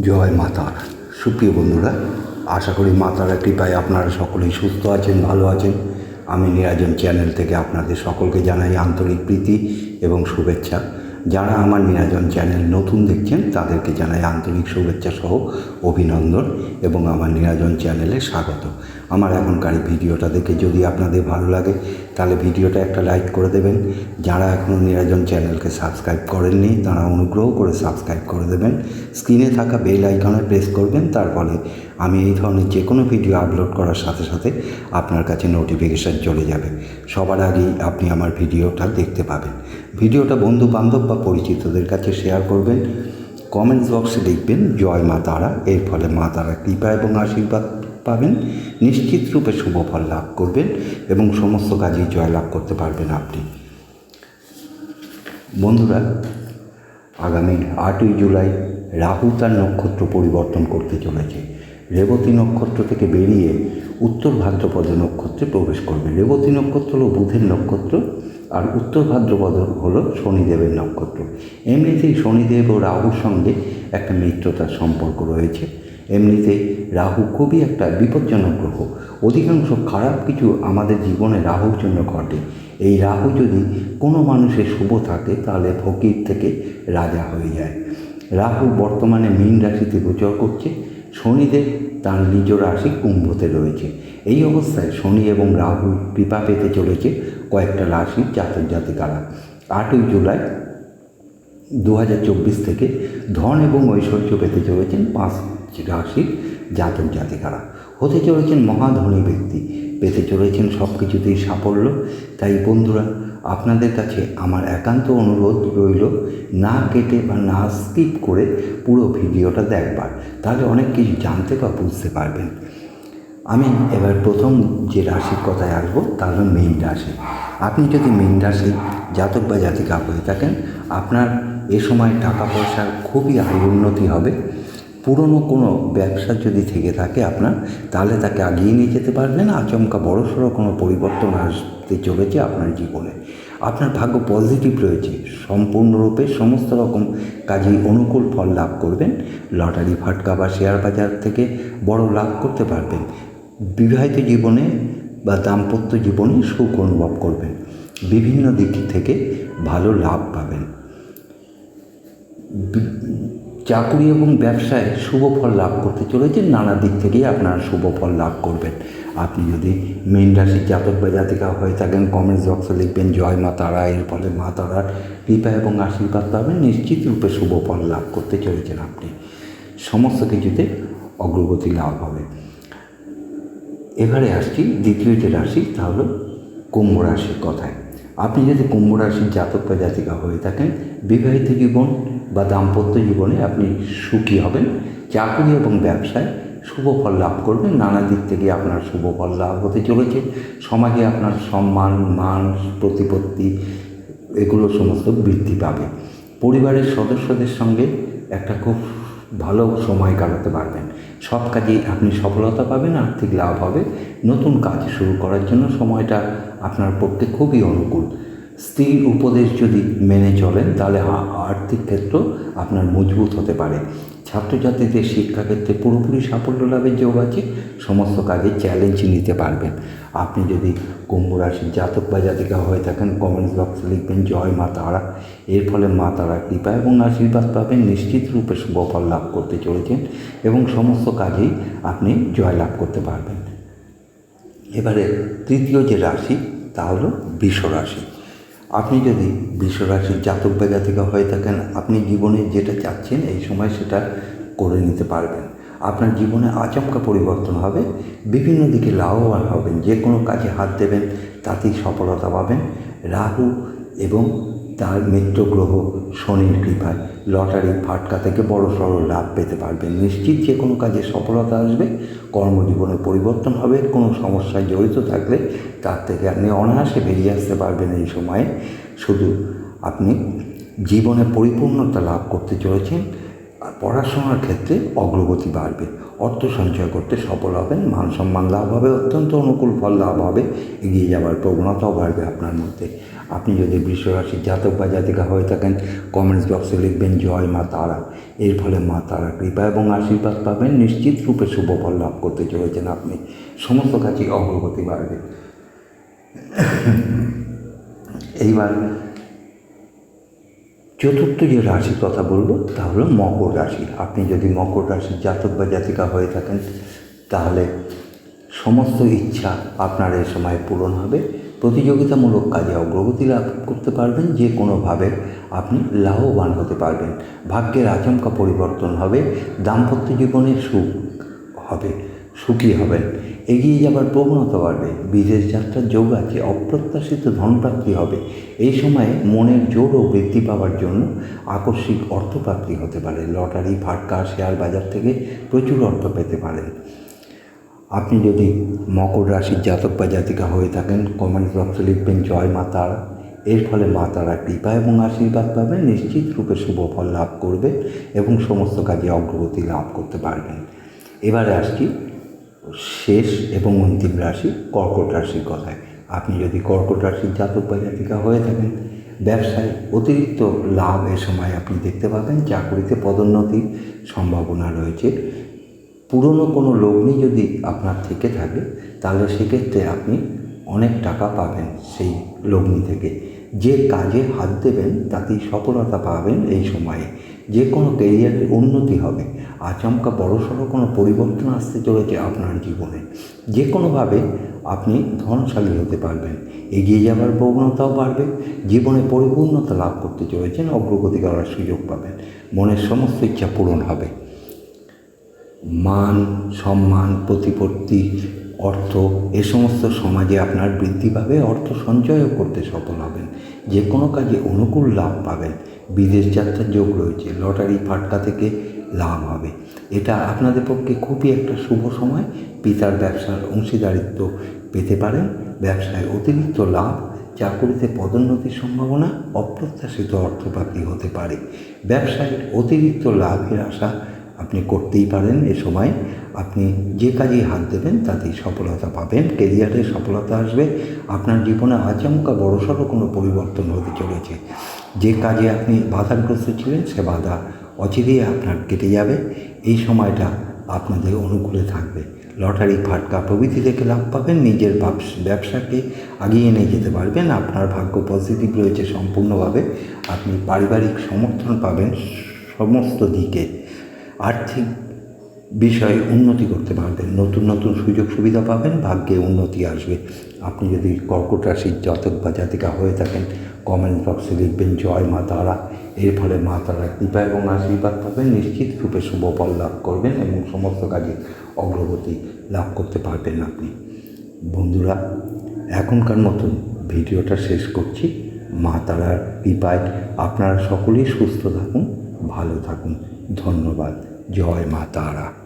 জয় মাতার সুপ্রিয় বন্ধুরা, আশা করি মাতারা কৃপায় আপনারা সকলেই সুস্থ আছেন, ভালো আছেন। আমি নিরাজন চ্যানেল থেকে আপনাদের সকলকে জানাই আন্তরিক প্রীতি এবং শুভেচ্ছা। যারা আমার নিরাজন চ্যানেল নতুন দেখছেন, তাদেরকে জানাই আন্তরিক শুভেচ্ছা সহ অভিনন্দন এবং আমার নিরাজন চ্যানেলে স্বাগত। আমার এখনকার ভিডিওটা দেখে যদি আপনাদের ভালো লাগে, তাহলে ভিডিওটা একটা লাইক করে দেবেন। যারা এখনও নিরাজন চ্যানেলকে সাবস্ক্রাইব করেননি, তারা অনুগ্রহ করে সাবস্ক্রাইব করে দেবেন। স্ক্রিনে থাকা বেল আইকনে প্রেস করবেন, তার ফলে আমি এই ধরনের যে কোনো ভিডিও আপলোড করার সাথে সাথে আপনার কাছে নোটিফিকেশান চলে যাবে। সবার আগেই আপনি আমার ভিডিওটা দেখতে পাবেন। ভিডিওটা বন্ধু বান্ধব বা পরিচিতদের কাছে শেয়ার করবেন। কমেন্টস বক্সে লিখবেন, জয় মা তারা। এর ফলে মা তারা কৃপা এবং আশীর্বাদ পাবেন। নিশ্চিত রূপে শুভ ফল লাভ করবেন এবং সমস্ত কাজেই জয়লাভ করতে পারবেন আপনি। বন্ধুরা, আগামী আটই জুলাই রাহু তার নক্ষত্র পরিবর্তন করতে চলেছে। রেবতী নক্ষত্র থেকে বেরিয়ে উত্তর ভাদ্রপদ নক্ষত্রে প্রবেশ করবে। রেবতী নক্ষত্র হলো বুধের নক্ষত্র আর উত্তর ভাদ্রপদ হলো শনিদেবের নক্ষত্র। এমনিতেই শনিদেব ও রাহুর সঙ্গে একটা মিত্রতার সম্পর্ক রয়েছে। এমনিতে রাহু খুবই একটা বিপজ্জনক গ্রহ। অধিকাংশ খারাপ কিছু আমাদের জীবনে রাহুর জন্য ঘটে। এই রাহু যদি কোনো মানুষের শুভ থাকে, তাহলে ফকির থেকে রাজা হয়ে যায়। রাহু বর্তমানে মীন রাশিতে গোচর করছে। শনিদেব তার নিজ রাশি কুম্ভতে রয়েছে। এই অবস্থায় শনি এবং রাহু কৃপা পেতে চলেছে কয়েকটা রাশির জাতক জাতিকারা। আটই জুলাই দু হাজার চব্বিশ থেকে ধন এবং ঐশ্বর্য পেতে চলেছেন পাঁচ রাশির জাতক জাতিকারা। হতে চলেছেন মহাধনী ব্যক্তি, পেতে চলেছেন সব কিছুতেই সাফল্য। তাই বন্ধুরা আপনাদের কাছে আমার একান্ত অনুরোধ রইল না কেটে বা না স্কিপ করে পুরো ভিডিওটা দেখবার। তাহলে অনেক কিছু জানতে বা বুঝতে পারবেন। আমি এবার প্রথম যে রাশির কথায় আসব, তা হলো মীন রাশি। আপনি যদি মীন রাশি জাতক বা জাতিকা হয়ে থাকেন, আপনার এ সময় টাকা পয়সার খুবই আয় উন্নতি হবে। পুরনো কোনো ব্যবসা যদি থেকে থাকে আপনার, তাহলে তাকে আগিয়ে নিয়ে যেতে পারবেন। আচমকা বড়সড় কোনো পরিবর্তন আসতে চলেছে আপনার জীবনে। আপনার ভাগ্য পজিটিভ রয়েছে। সম্পূর্ণরূপে সমস্ত রকম কাজেই অনুকূল ফল লাভ করবেন। লটারি, ফাটকা বা শেয়ার বাজার থেকে বড় লাভ করতে পারবেন। বিবাহিত জীবনে বা দাম্পত্য জীবনে সুখ অনুভব করবেন। বিভিন্ন দিক থেকে ভালো লাভ পাবেন। চাকুরি এবং ব্যবসায় শুভ ফল লাভ করতে চলেছেন নানা দিক থেকেই আপনারা শুভ ফল লাভ করবেন। আপনি যদি মীন রাশির জাতক বা জাতিকা হয়ে থাকেন কমেন্টস বক্সে লিখবেন, জয় মা তারা এর ফলে মা তারার কৃপা এবং আশীর্বাদ পাবেন। নিশ্চিত রূপে শুভ ফল লাভ করতে চলেছেন আপনি। সমস্ত কিছুতে অগ্রগতি লাভ হবে। এবারে আসছি দ্বিতীয় যে রাশি, তা হলো কুম্ভ রাশির কথায়। আপনি যদি কুম্ভ রাশির জাতক বা জাতিকা হয়ে থাকেন, বিবাহিত জীবন বা দাম্পত্য জীবনে আপনি সুখী হবেন, চাকরি এবং ব্যবসায় শুভ ফল লাভ করবেন। নানা দিক থেকে আপনার শুভ ফল লাভ হতে চলেছে। সমাজে আপনার সম্মান, মান, প্রতিপত্তি, এগুলো সমস্ত বৃদ্ধি পাবে। পরিবারের সদস্যদের সঙ্গে একটা খুব ভালো সময় কাটাতে পারবেন। সব কাজেই আপনি সফলতা পাবেন, আর্থিক লাভ হবে। নতুন কাজ শুরু করার জন্য সময়টা আপনার পক্ষে খুবই অনুকূল। স্ত্রীর উপদেশ যদি মেনে চলেন, তাহলে আর্থিক ক্ষেত্র আপনার মজবুত হতে পারে। ছাত্রছাত্রীদের শিক্ষাক্ষেত্রে পুরোপুরি সাফল্য লাভের যোগ আছে, সমস্ত কাজে চ্যালেঞ্জ নিতে পারবেন। আপনি যদি কুম্ভ রাশির জাতক বা জাতিকা হয়ে থাকেন কমেন্টস বক্সে লিখবেন, জয় মা তারা। এর ফলে মা তারা কৃপা এবং আশীর্বাদ পাবেন, নিশ্চিত রূপে শুভফল লাভ করতে চলেছেন এবং সমস্ত কাজেই আপনি জয় লাভ করতে পারবেন। এবারে তৃতীয় যে রাশি, তা হলো বৃষ রাশি। আপনি যদি বিশ্বরাশির রাশির জাতক বা জাতিকা হয়ে থাকেন, আপনি জীবনে যেটা চাচ্ছেন, এই সময় সেটা করে নিতে পারবেন। আপনার জীবনে আচমকা পরিবর্তন হবে, বিভিন্ন দিকে লাভবান হবেন যে কোনো কাজে হাত দেবেন, তাতেই সফলতা পাবেন। রাহু এবং তার মিত্র গ্রহ শনির কৃপায় লটারি ফাটকা থেকে বড় সড়ো লাভ পেতে পারবেন নিশ্চিত যে কোনো কাজে সফলতা আসবে, কর্মজীবনে পরিবর্তন হবে, কোনো সমস্যায় জড়িত থাকলে তার থেকে আপনি অনায়াসে বেরিয়ে আসতে পারবেন এই সময়ে। শুধু আপনি জীবনে পরিপূর্ণতা লাভ করতে চলেছেন আর পড়াশোনার ক্ষেত্রে অগ্রগতি বাড়বে। অর্থ সঞ্চয় করতে সফল হবেন, মান সম্মান লাভ হবে, অত্যন্ত অনুকূল ফল লাভ হবে। এগিয়ে যাওয়ার প্রবণতাও বাড়বে আপনার মধ্যে। আপনি যদি বৃষরাশির জাতক বা জাতিকা হয়ে থাকেন কমেন্টস বক্সে লিখবেন, জয় মা তারা। এর ফলে মা তারা কৃপা এবং আশীর্বাদ পাবেন। নিশ্চিত রূপে শুভ ফল লাভ করতে চলেছেন আপনি। সমস্ত কাজে অগ্রগতি বাড়বে। এইবার চতুর্থ যে রাশির কথা বলব, তা হলো মকর রাশি। আপনি যদি মকর রাশির জাতক বা জাতিকা হয়ে থাকেন, তাহলে সমস্ত ইচ্ছা আপনার এই সময় পূরণ হবে। প্রতিযোগিতামূলক কাজে অগ্রগতি লাভ করতে পারবেন, যে কোনোভাবে আপনি লাভবান হতে পারবেন। ভাগ্যের আচমকা পরিবর্তন হবে, দাম্পত্য জীবনে সুখ হবে, সুখী হবেন। এগিয়ে যাবার প্রবণতা বাড়বে। বিদেশ যাত্রার যোগ আছে, অপ্রত্যাশিত ধনপ্রাপ্তি হবে। এই সময়ে মনের জোরও বৃদ্ধি পাওয়ার জন্য আকস্মিক অর্থপ্রাপ্তি হতে পারে। লটারি, ফাটকা, শেয়ার বাজার থেকে প্রচুর অর্থ পেতে পারেন। আপনি যদি মকর রাশির জাতক বা জাতিকা হয়ে থাকেন, কমেন্ট বক্সে লিখবেন, জয় মা তারা। এর ফলে মা তারা কৃপা এবং আশীর্বাদ পাবেন, নিশ্চিত রূপে শুভ ফল লাভ করবে এবং সমস্ত কাজে অগ্রগতি লাভ করতে পারবেন। এবারে আসছি শেষ এবং অন্তিম রাশি কর্কট রাশির কথায়। আপনি যদি কর্কট রাশির জাতক বা জাতিকা হয়ে থাকেন, ব্যবসায় অতিরিক্ত লাভ এ সময় আপনি দেখতে পাবেন চাকরিতে পদোন্নতির সম্ভাবনা রয়েছে। পুরনো কোনো লগ্নি যদি আপনার থেকে থাকে, তাহলে সেক্ষেত্রে আপনি অনেক টাকা পাবেন সেই লগ্নি থেকে। যে কাজে হাত দেবেন, তাতেই সফলতা পাবেন এই সময়ে। যে কোনো কেরিয়ারের উন্নতি হবে। আচমকা বড়সড় কোনো পরিবর্তন আসতে চলেছে আপনার জীবনে। যে কোনোভাবে আপনি ধনশালী হতে পারবেন। এগিয়ে যাওয়ার প্রবণতাও বাড়বে। জীবনে পরিপূর্ণতা লাভ করতে চলেছেন, অগ্রগতি করার সুযোগ পাবেন। মনের সমস্ত ইচ্ছা পূরণ হবে। মান, সম্মান, প্রতিপত্তি, অর্থ, এ সমস্ত সমাজে আপনার বৃদ্ধি পাবে। অর্থ সঞ্চয়ও করতে সফল হবেন। যে কোনো কাজে অনুকূল লাভ পাবেন। বিদেশ যাত্রার যোগ রয়েছে, লটারি ফাটকা থেকে লাভ হবে। এটা আপনাদের পক্ষে খুবই একটা শুভ সময়। পিতার ব্যবসার অংশীদারিত্ব পেতে পারেন। ব্যবসায় অতিরিক্ত লাভ, চাকুরিতে পদোন্নতির সম্ভাবনা, অপ্রত্যাশিত অর্থপ্রাপ্তি হতে পারে। ব্যবসায় অতিরিক্ত লাভের আশা আপনি করতেই পারেন এ সময়। আপনি যে কাজে হাত দেবেন, তাতেই সফলতা পাবেন কেরিয়ারে সফলতা আসবে, আপনার জীবনে আচমকা বড়সড় কোনো পরিবর্তন হতে চলেছে। যে কাজে আপনি বাধাগ্রস্ত ছিলেন, সে বাধা অচিরেই আপনার কেটে যাবে। এই সময়টা আপনাদের অনুকূলে থাকবে। লটারি, ফাটকা প্রভৃতি থেকে লাভ পাবেন, নিজের ব্যবসাকে আগিয়ে নিয়ে যেতে পারবেন, আপনার ভাগ্য পজিটিভ রয়েছে সম্পূর্ণভাবে, আপনি পারিবারিক সমর্থন পাবেন সমস্ত দিকে। আর্থিক বিষয়ে উন্নতি করতে পারবেন। নতুন নতুন সুযোগ সুবিধা পাবেন, ভাগ্যে উন্নতি আসবে। আপনি যদি কর্কট রাশির জাতক বা জাতিকা হয়ে থাকেন কমেন্ট বক্সে লিখবেন, জয় মা তারা। এর ফলে মা তারা কৃপা এবং আশীর্বাদ পাবেন। নিশ্চিত রূপে শুভ ফল লাভ করবেন এবং সমস্ত কাজে অগ্রগতি লাভ করতে পারবেন আপনি। বন্ধুরা, এখনকার মতন ভিডিওটা শেষ করছি। মা তারার কৃপায় আপনারা সকলেই সুস্থ থাকুন, ভালো থাকুন। ধন্যবাদ। জয় মা তারা।